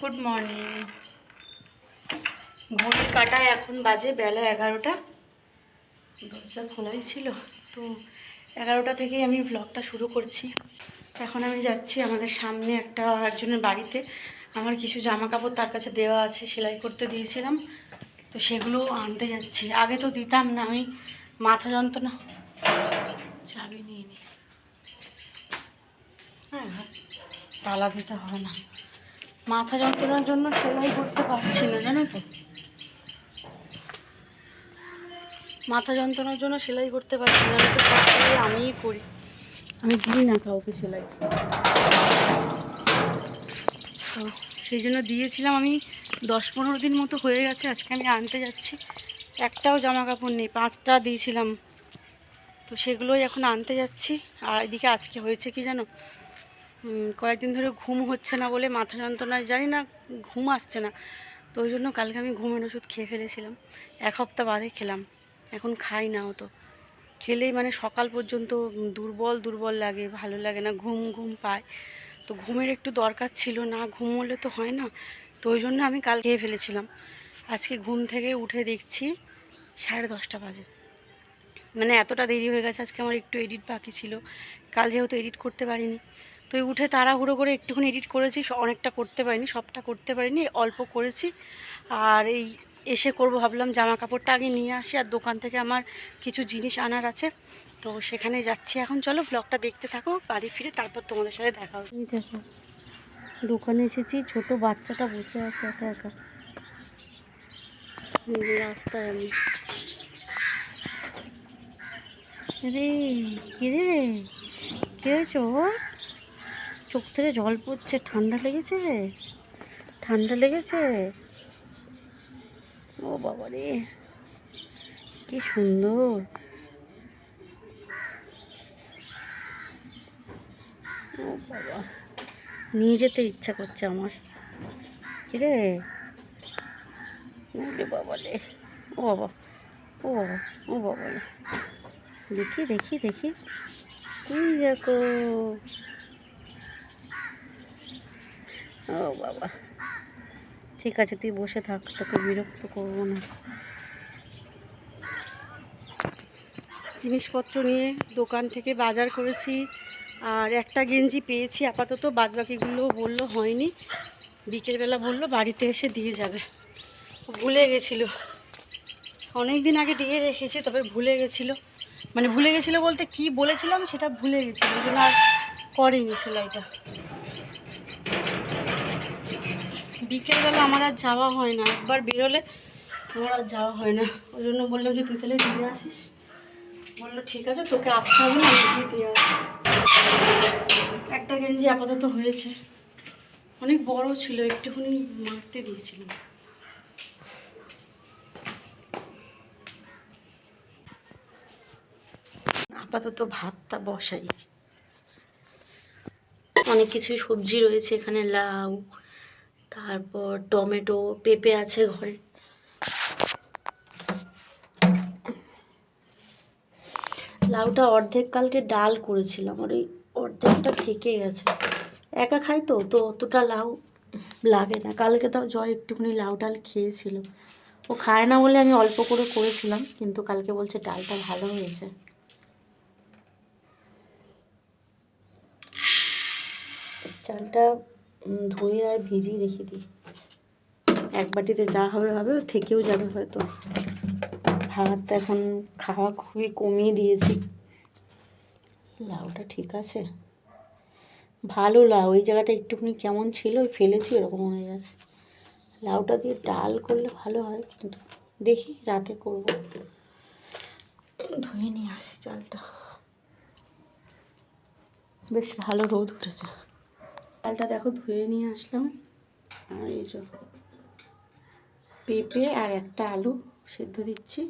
Good morning ঘড়ির কাটায় এখন বাজে বেলা এগারোটা। দরজা খোলাই ছিল, তো এগারোটা থেকেই আমি ব্লগটা শুরু করছি। এখন আমি যাচ্ছি আমাদের সামনে একটা একজনের বাড়িতে। আমার কিছু জামা কাপড় তার কাছে দেওয়া আছে, সেলাই করতে দিয়েছিলাম। তো সেগুলো আনতে যাচ্ছি। আগে তো দিতাম না, আমি মাথা যন্ত্রণা। চাবি নিয়ে নিই হ্যাঁ তালা দিতে হবে না। মাথা যন্ত্রণার জন্য সেলাই করতে পারছি না, জানো তো। মাথা যন্ত্রণার জন্য সেলাই করতে পারছি না আমি তো। আমিই করি। আমি দিই না কাউকে সেলাই। তো সেই জন্য দিয়েছিলাম আমি, দশ পনেরো দিন মতো হয়ে গেছে, আজকে আমি আনতে যাচ্ছি। একটাও জামা কাপড় নেই, পাঁচটা দিয়েছিলাম। তো সেগুলোই এখন আনতে যাচ্ছি। আর এদিকে আজকে হয়েছে কি জানো? কয়েকদিন ধরে ঘুম হচ্ছে না বলে মাথা যন্ত্রণায় জানি না, ঘুম আসছে না। তো ওই জন্য কালকে আমি ঘুমের ওষুধ খেয়ে ফেলেছিলাম। এক সপ্তাহ বাদে খেলাম। এখন খাই না অত। খেলেই মানে সকাল পর্যন্ত দুর্বল দুর্বল লাগে, ভালো লাগে না, ঘুম ঘুম পায়। তো ঘুমের একটু দরকার ছিল, না ঘুম হলে তো হয় না। তো ওই জন্য আমি কাল খেয়ে ফেলেছিলাম। আজকে ঘুম থেকে উঠে দেখছি সাড়ে দশটা বাজে। মানে এতটা দেরি হয়ে গেছে, আজকে আমার একটু এডিট বাকি ছিল। কাল যেহেতু এডিট করতে পারিনি তো উঠে তাড়াহুড়ো করে একটুখানি এডিট করেছি অনেকটা করতে পারিনি সবটা করতে পারিনি অল্প করেছি। আর এই এসে করব ভাবলাম জামা কাপড়টা আগে নিয়ে আসি আর দোকান থেকে আমার কিছু জিনিস আনার আছে। তো সেখানে যাচ্ছি এখন। চলো ব্লগটা দেখতে থাকো বাড়ি ফিরে তারপর তোমাদের সাথে দেখা হবে। দেখো দোকানে এসেছি ছোট বাচ্চাটা বসে আছে একা একা। রাস্তায় আমি। রে কিরে কে হয়েছে ওর? চোখ থেকে জল পড়ছে। ঠান্ডা লেগেছে ঠান্ডা লেগেছে। ও বাবা রে। কি সুন্দর। ও বাবা। নিয়ে যেতে ইচ্ছা করছে আমার। কিরে ওরে বাবা রে। ও বাবা। ও বাবা ও বাবা রে। দেখি দেখি দেখি। এই দেখো। ও বাবা। ঠিক আছে, তুই বসে থাক, তোকে বিরক্ত করব না। জিনিসপত্র নিয়ে দোকান থেকে বাজার করেছি, আর একটা গেঞ্জি পেয়েছি, আপাতত বাদবাকিগুলো বলল হয়নি। বিকেলবেলা বলল বাড়িতে এসে দিয়ে যাবে। ভুলে গেছিল। অনেক দিন আগে দিয়ে রেখেছি, তবে ভুলে গেছিল। মানে ভুলে গেছিল বলতে কি বলেছিলাম সেটা ভুলে গেছিল ওই জন্য আর করেনি সেলাইটা। বিকেলবেলা আমার আর যাওয়া হয় না, একবার বেরোলে আমার আর যাওয়া হয় না। ওই জন্য বললাম যে, তুই তাহলে দিয়ে আসিস? বলল, ঠিক আছে, তোকে আসতে হবে না, আমি দিয়ে একটা গেঞ্জি আপাতত হয়েছে। অনেক বড় ছিল, একটুখানি মারতে দিয়েছিলাম। আপাতত ভাতটা বসাই। অনেক কিছু সবজি রয়েছে এখানে, লাউ তারপর টমেটো, পেঁপে আছে ঘরে। লাউটা অর্ধেক কালকে ডাল করেছিলাম, আর ওই অর্ধেকটা থেকে গেছে। একা খাই তো তো অতটা লাউ লাগে না। কালকে তাও জয় একটুখানি লাউ ডাল খেয়েছিল। ও খায় না বলে আমি অল্প করে করেছিলাম, কিন্তু কালকে বলছে ডালটা ভালো হয়েছে। চালটা ধুয়ে আর ভিজিয়ে রেখে দিই। এক বাটিতে যা হবে হবে, থেকেও যাবে হয়তো। ভাত এখন খাওয়া খুবই কমিয়ে দিয়েছি। লাউটা ঠিক আছে। ভালো লাউ ওই জায়গাটা একটুখানি কেমন ছিল, ফেলেছি ওরকম হয়ে গেছে। লাউটা দিয়ে ডাল করলে ভালো হয়, কিন্তু দেখি রাতে করব। ধুয়ে নিয়ে আসি চালটা বেশ ভালো রোদ উঠেছে। চালটা দেখো ধুয়ে নিয়ে আসলাম। আর এই যে পেঁপে আর একটা আলু সেদ্ধ দিচ্ছি।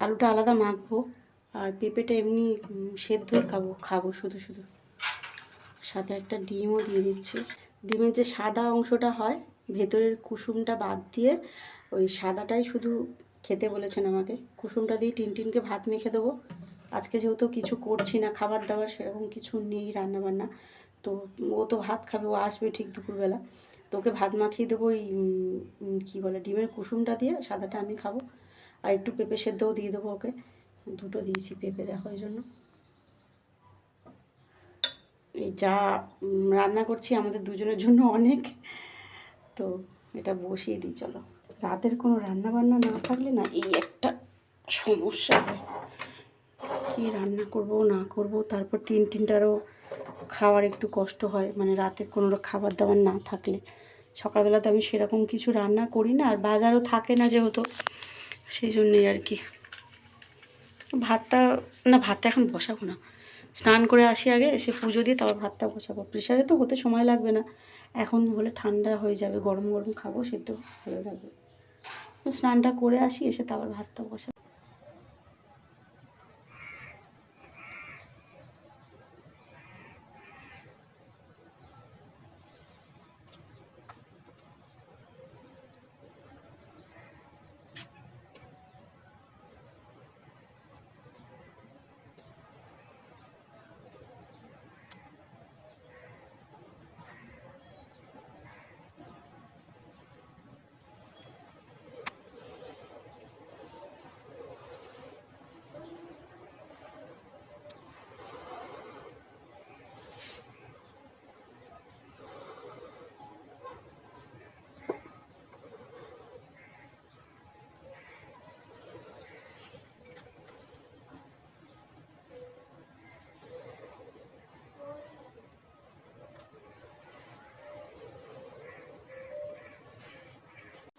আলুটা আলাদা মাখবো। আর পেঁপেটা এমনি উম, সেদ্ধই খাব খাব শুধু শুধু। সাথে একটা ডিমও দিয়ে দিচ্ছি। ডিমের যে সাদা অংশটা হয় ভেতরের কুসুমটা বাদ দিয়ে ওই সাদাটাই শুধু খেতে বলেছেন আমাকে। কুসুমটা দিয়ে টিন টিনকে ভাত মেখে দেবো। আজকে যেহেতু কিছু করছি না খাবার দাবার সেরকম কিছু নেই রান্নাবান্না। তো ও তো ভাত খাবে, ও আসবে ঠিক দুপুরবেলা। তোকে ভাত মাখিয়ে দেবো ওই কী বলে, ডিমের কুসুমটা দিয়ে সাদাটা আমি খাব। আর একটু পেঁপে সেদ্ধও দিয়ে দেবো ওকে। দুটো দিয়েছি পেঁপে, দেখো এই জন্য। এই যা রান্না করছি, আমাদের দুজনের জন্য অনেক। তো এটা বসিয়ে দিই, চলো। রাতের কোনো রান্না বান্না না থাকলে না এই একটা সমস্যা হয়। কী রান্না করব, না করব, তারপর টিন টিনটারও খাওয়ার একটু কষ্ট হয় মানে রাতে কোনো খাবার দাবার না থাকলে। সকালবেলা তো আমি সেরকম কিছু রান্না করি না, আর বাজারও থাকে না যেহেতু, সেই জন্যই আর কি। ভাতটা, না ভাতটা এখন বসাবো না। স্নান করে আসি আগে, এসে পুজো দিয়ে তারপর ভাতটা বসাবো। প্রেশারে তো হতে সময় লাগবে না। এখন হলে ঠান্ডা হয়ে যাবে, গরম গরম খাব, সেদ্ধ ভালো লাগবে স্নানটা করে আসি, এসে তারপর ভাতটা বসাবো।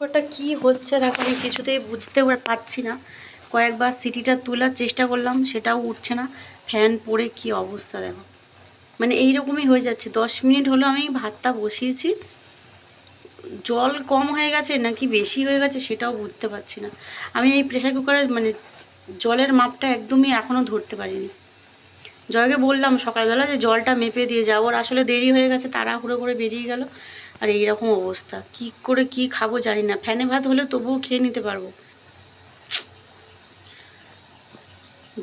ওটা কি হচ্ছে দেখো, আমি কিছুতেই বুঝতে পারছি না। কয়েকবার সিটিটা তোলার চেষ্টা করলাম, সেটাও উঠছে না। ফ্যান পড়ে কি অবস্থা দেখো। মানে এইরকমই হয়ে যাচ্ছে। দশ মিনিট হলো আমি ভাতটা বসিয়েছি। জল কম হয়ে গেছে নাকি বেশি হয়ে গেছে সেটাও বুঝতে পারছি না। আমি এই প্রেশার কুকারে মানে জলের মাপটা একদমই এখনও ধরতে পারিনি। জয়কে বললাম সকালবেলা যে জলটা মেপে দিয়ে যাও, ওর আসলে দেরি হয়ে গেছে, তাড়াহুড়ো করে বেরিয়ে গেল। আর, এইরকম অবস্থা। কি করে কি খাব জানি না। ফ্যানে ভাত হলে তবুও খেয়ে নিতে পারব।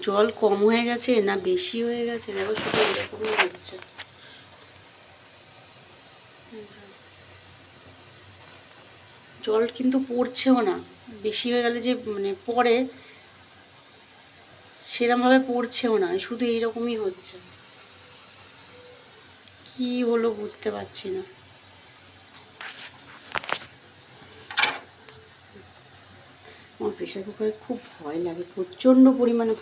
জল কম হয়ে গেছে না বেশি হয়ে গেছে? দেখো শুধু এরকমই হচ্ছে। জল কিন্তু পড়ছেও না। বেশি হয়ে গেলে যে মানে পড়ে, সেরমভাবে পড়ছেও না। শুধু এইরকমই হচ্ছে। কি হলো বুঝতে পারছি না। প্রেশার কুকারে খুব ভয় লাগে, প্রচণ্ড পরিমাণে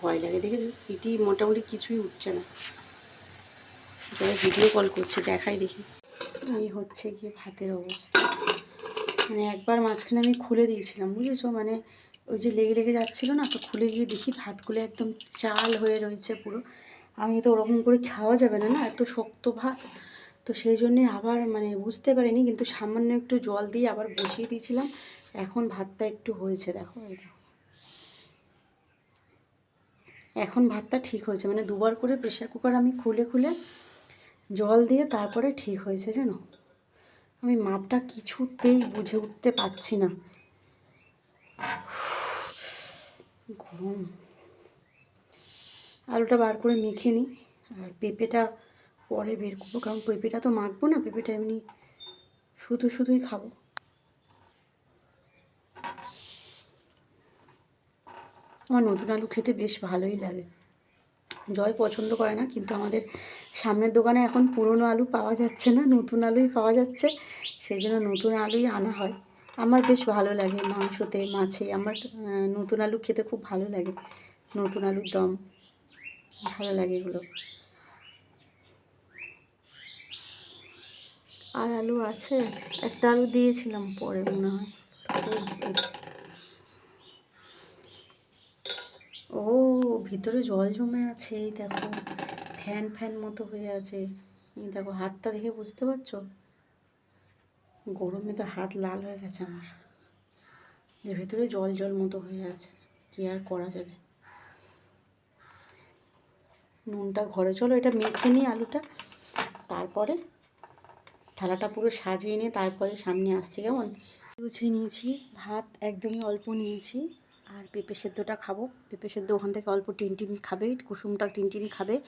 ভয় লাগে। দেখেছ? সিটি মোটামুটি কিছুই উঠছে না। যারা ভিডিও কল করছে, দেখাই দেখি। এই হচ্ছে গিয়ে ভাতের অবস্থা। মানে একবার মাঝখানে আমি খুলে দিয়েছিলাম, বুঝেছ? মানে ওই যে লেগে লেগে যাচ্ছিল না, তো খুলে গিয়ে দেখি ভাতগুলো একদম চাল হয়ে রয়েছে পুরো। আমি তো ওরকম করে খাওয়া যাবে না না? এত শক্ত ভাত। তো সেই জন্যে আবার মানে বুঝতে পারিনি, কিন্তু সামান্য একটু জল দিয়ে আবার বসিয়ে দিয়েছিলাম। এখন ভাতটা একটু হয়েছে, দেখো, এই দেখো। এখন ভাতটা ঠিক হয়েছে মানে দুবার করে প্রেশার কুকার আমি খুলে খুলে জল দিয়ে তারপরে ঠিক হয়েছে, জানো? আমি মাপটা কিছুতেই বুঝে উঠতে পারছি না। গরম। আলুটা বার করে মেখে নিই, আর পেঁপেটা পরে বের করব, কারণ পেঁপেটা তো মাখবো না, পেঁপেটা এমনি শুধু শুধুই খাব। আমার নতুন আলু খেতে বেশ ভালোই লাগে। জয় পছন্দ করে না, কিন্তু আমাদের সামনের দোকানে এখন পুরনো আলু পাওয়া যাচ্ছে না, নতুন আলুই পাওয়া যাচ্ছে সেই জন্য নতুন আলুই আনা হয়। আমার বেশ ভালো লাগে মাংসতে, মাছে, আমার নতুন আলু খেতে খুব ভালো লাগে, নতুন আলুর দম, ভালো লাগে এগুলো। আর আলু আছে? একটা আলু দিয়েছিলাম পরে মনে হয়। ও, ভিতরে জল জমে আছে, এই দেখো। ফ্যান ফ্যান মতো হয়ে আছে। দেখো, হাতটা দেখে বুঝতে পারছ? গরমে তো হাত লাল হয়ে গেছে আমার। যে ভেতরে জল জল মতো হয়ে আছে, কি আর করা যাবে? নুনটা ঘরে, চলো এটা মেখে নিই আলুটা। তারপরে থালাটা পুরো সাজিয়ে নিয়ে তারপরে সামনে আসছি, কেমন? গুছিয়ে নিয়েছি, ভাত একদমই অল্প নিয়েছি। আর পেঁপে সেদ্ধটা খাব। পেঁপে সেদ্ধ ওখান থেকে অল্প টিনটিন খাবে, কুসুমটা টিনটিন খাবে।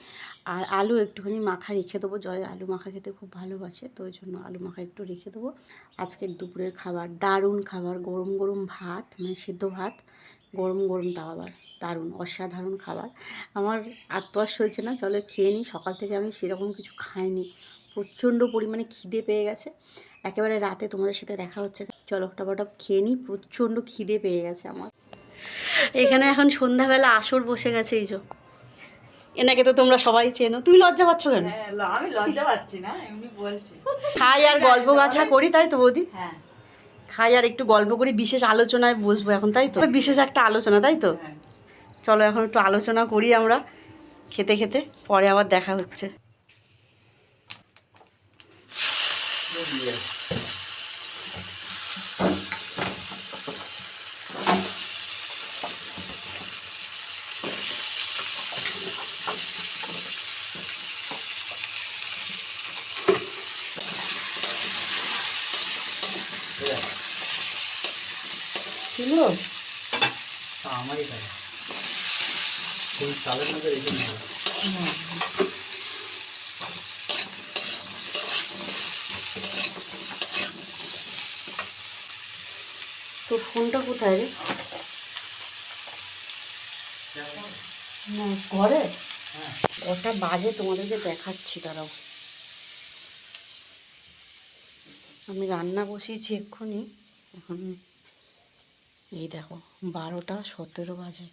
আর আলু একটুখানি মাখা রেখে দেবো। জয় আলু মাখা খেতে খুব ভালোবাসে, তো ওই জন্য আলু মাখা একটু রেখে দেবো। আজকের দুপুরের খাবার, দারুণ খাবার, গরম গরম ভাত মানে সেদ্ধ ভাত, গরম গরম তাও আবার দারুণ, অসাধারণ খাবার। আমার আত্ময়াস হয়েছে না, চলো খেয়ে নিই। সকাল থেকে আমি সেরকম কিছু খাইনি। প্রচণ্ড পরিমাণে খিদে পেয়ে গেছে। একেবারে রাতে তোমাদের সাথে দেখা হচ্ছে। চলো ফটাফট খেয়ে নিই। প্রচণ্ড খিদে পেয়ে গেছে আমার। এখানে এখন সন্ধ্যাবেলা আসর বসে গেছে এই যে। এনাকে তো তোমরা সবাই চেনো। তুমি লজ্জা পাচ্ছ কেন? হ্যাঁ, আমি লজ্জা পাচ্ছি না এমনি বলছি। খাই আর গল্প গাছা করি তাই তো বৌদি? হ্যাঁ। খাই আর একটু গল্প করি বিশেষ আলোচনায় বসবো এখন তাই তো? বিশেষ একটা আলোচনা তাই তো? হ্যাঁ। চলো এখন একটু আলোচনা করি আমরা খেতে খেতে পরে আবার দেখা হচ্ছে ছিল আমারই খাই তুমি চালের মধ্যে রেখে দিও তোর ফোনটা কোথায় রে? ঘরে? কটা বাজে তোমাদেরকে দেখাচ্ছি, দাঁড়াও। আমি রান্না বসিয়েছি এক্ষুনি। এখন এই দেখো, বারোটা সতেরো বাজে।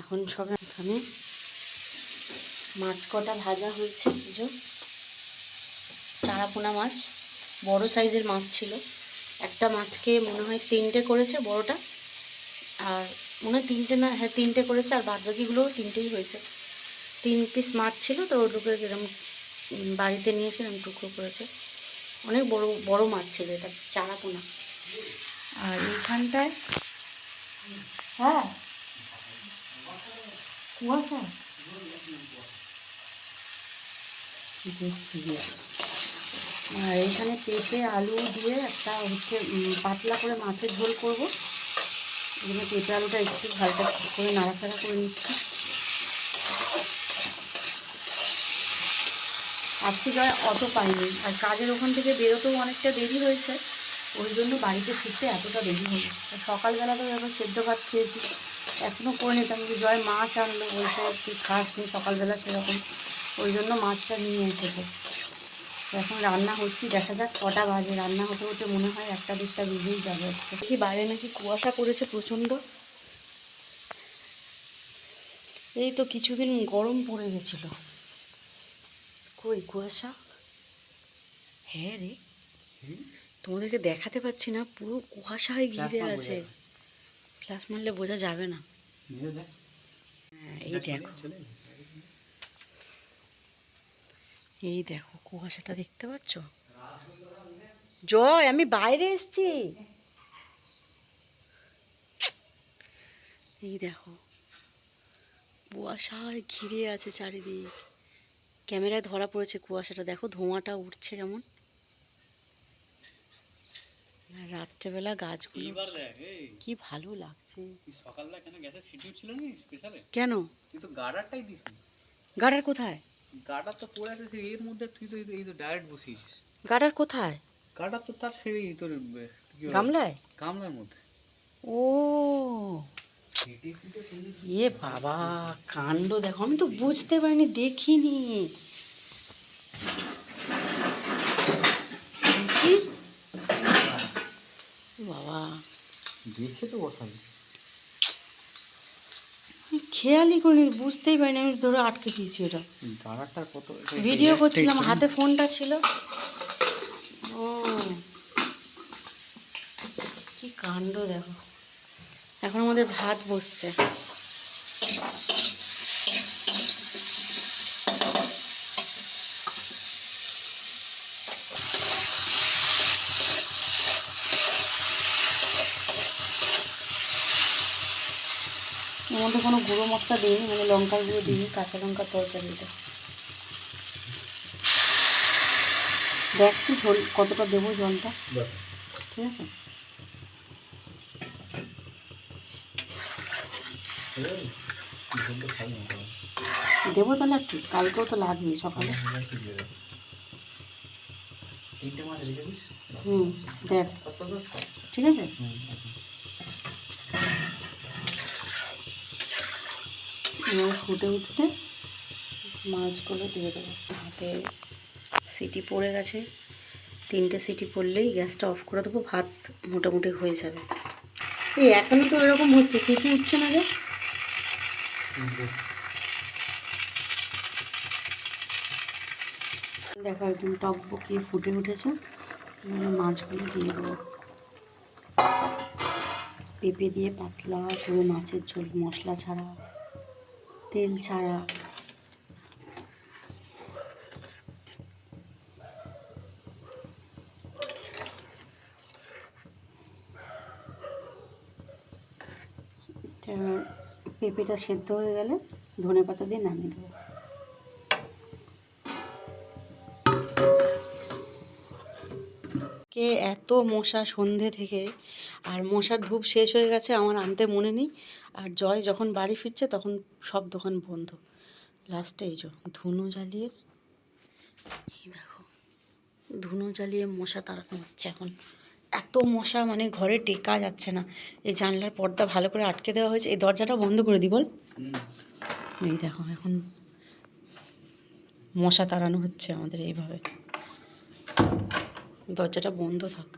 এখন সব এখানে মাছ কটা ভাজা হয়েছে বুঝো চারাপোনা মাছ, বড় সাইজের মাছ ছিল। একটা মাছকে মনে হয় তিনটে করেছে বড়টা। আর মনে হয় তিনটে না হ্যাঁ তিনটে করেছে আর বাদ বাকিগুলোও তিনটেই হয়েছে। তিন পিস মাছ ছিল তো ওটুকু এরকম উম, বাড়িতে নিয়ে এসে এরকম টুকরো করেছে। অনেক বড় বড় মাছ ছিল এটা চারাপোনা আর এইখানটায়? হ্যাঁ। কুয়াশা। দেখছি। আর এখানে পেঁপে আলু দিয়ে একটা হচ্ছে পাতলা করে মাছের ঝোল করব। এখানে পেঁপে আলুটা একটু হালকা করে নাড়াচাড়া করে নিচ্ছি। আজকে জয় অত পাইনি। আর কাজের ওখান থেকে বেরোতেও অনেকটা দেরি হয়েছে। ওই জন্য বাড়িতে ফিরতে এতটা দেরি হলো। আর সকালবেলা তো এবার সেদ্ধ ভাত খেয়েছি। এখনও করে নিতাম যে জয় মাছ আনলো বলছে তুই খাস নি সকালবেলা সেরকম। ওই জন্য মাছটা নিয়ে এসেছে। এখন রান্না হচ্ছি দেখা যাক কটা বাজে। রান্না হতে হতে মনে হয় একটা দিকটা বেজেই যাবে দেখি বাইরে নাকি কুয়াশা পড়েছে প্রচণ্ড। এই তো কিছুদিন গরম পড়ে গেছিল। কই কুয়াশা? হ্যাঁ রে। তোমাদেরকে দেখাতে পাচ্ছি না পুরো কুয়াশায় ঘিরে আছে। ফ্ল্যাশ মারলে বোঝা যাবে না। হ্যাঁ এই দেখো চলে যা। এই দেখো কুয়াশাটা দেখতে পাচ্ছ? জয় আমি বাইরে এসছি। এই দেখো কুয়াশায় ঘিরে আছে চারিদিক। ক্যামেরায় ধরা পড়েছে কুয়াশাটা। দেখো ধোঁয়াটা উঠছে কেমন। রাত্রেবেলা গাছগুলো কি ভালো লাগছে। সকালবেলা কেন গ্যাসের ছিল না স্পেশালে কেন? তুই তো গার্ডারটাই দিছিস গাডার কোথায়? গার্ডার তো পড়ে আছে সেই এর মধ্যে তুই তো এই তো- ডাইরেক্ট বসিয়েছিস। গাডার কোথায়? গার্ডার তো তার সেই তোর? গামলায়? গামলার মধ্যে। ও। এ বাবা কাণ্ড দেখো আমি তো বুঝতে পারিনি দেখিনি। বাবা। দেখে তো বসাবি। খেয়ালই করিনি বুঝতেই পারিনি আমি ধরো আটকে দিয়েছি ওটা। কত ভিডিও করছিলাম হাতে ফোনটা ছিল। ও। কি কাণ্ড দেখো। এখন আমাদের ভাত বসছে। এর মধ্যে কোনো গুঁড়ো মশলা দিইনি মানে লঙ্কার গুঁড়ো দিইনি কাঁচা লঙ্কার তরকারি এটা দেখ কি ঝোল কতটা দেবো জলটা। ঠিক আছে? দেবো তাহলে একটু কালকেও তো লাগবে সকালে। হুম দেখ। ঠিক আছে? এবার ফুটে উঠতে মাছগুলো দিয়ে দেবো। হাতে সিটি পড়ে গেছে। তিনটে সিটি পড়লেই গ্যাসটা অফ করে দেবো, ভাত মোটামুটি হয়ে যাবে। এই, এখনও তো এরকম হচ্ছে, সিটি উঠছে না রে দেখো একদম টক বকিয়ে ফুটে উঠেছে। মাছগুলো দিয়ে দেবো। পেঁপে দিয়ে পাতলা করে মাছের ঝোল, মশলা ছাড়া। তেল ছাড়া। পেঁপেটা সেদ্ধ হয়ে গেলে ধনে পাতা দিয়ে নামিয়ে দেবো। কে এত মশা সন্ধে থেকে, আর মশার ধূপ শেষ হয়ে গেছে, আমার আনতে মনে নেই। আর জয় যখন বাড়ি ফিরছে তখন সব দোকান বন্ধ। লাস্টে এই যে ধুনো জ্বালিয়ে দেখো, ধুনো জ্বালিয়ে মশা তাড়ানো হচ্ছে এখন। এত মশা মানে ঘরে টেকা যাচ্ছে না। এই জানলার পর্দা ভালো করে আটকে দেওয়া হয়েছে, এই দরজাটা বন্ধ করে দিই বল। এই দেখো এখন মশা তাড়ানো হচ্ছে আমাদের এইভাবে। দরজাটা বন্ধ থাক।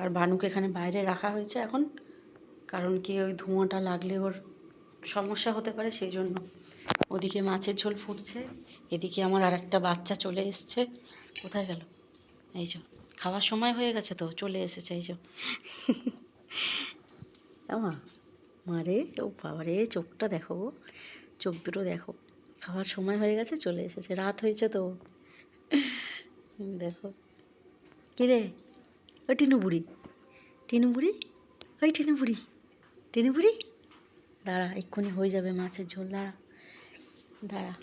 আর বানুকে এখানে বাইরে রাখা হয়েছে এখন। কারণ কি ওই ধোঁয়াটা লাগলে ওর সমস্যা হতে পারে সেই জন্য ওদিকে মাছের ঝোল ফুটছে, এদিকে আমার আর একটা বাচ্চা চলে এসছে। কোথায় গেল? এই যে, খাওয়ার সময় হয়ে গেছে তো, চলে এসেছে, এই যে। আমা মারে ও বাবারে চোখটা দেখো। চোখ দুটো দেখো। খাওয়ার সময় হয়ে গেছে, চলে এসেছে, রাত হয়েছে তো। দেখো। কিরে ওই টিনু বুড়ি। টিনু বুড়ি? ওই টিনু বুড়ি। টিনু বুড়ি দাঁড়া এক্ষুনি হয়ে যাবে মাছের ঝোল দাঁড়া। দাঁড়া।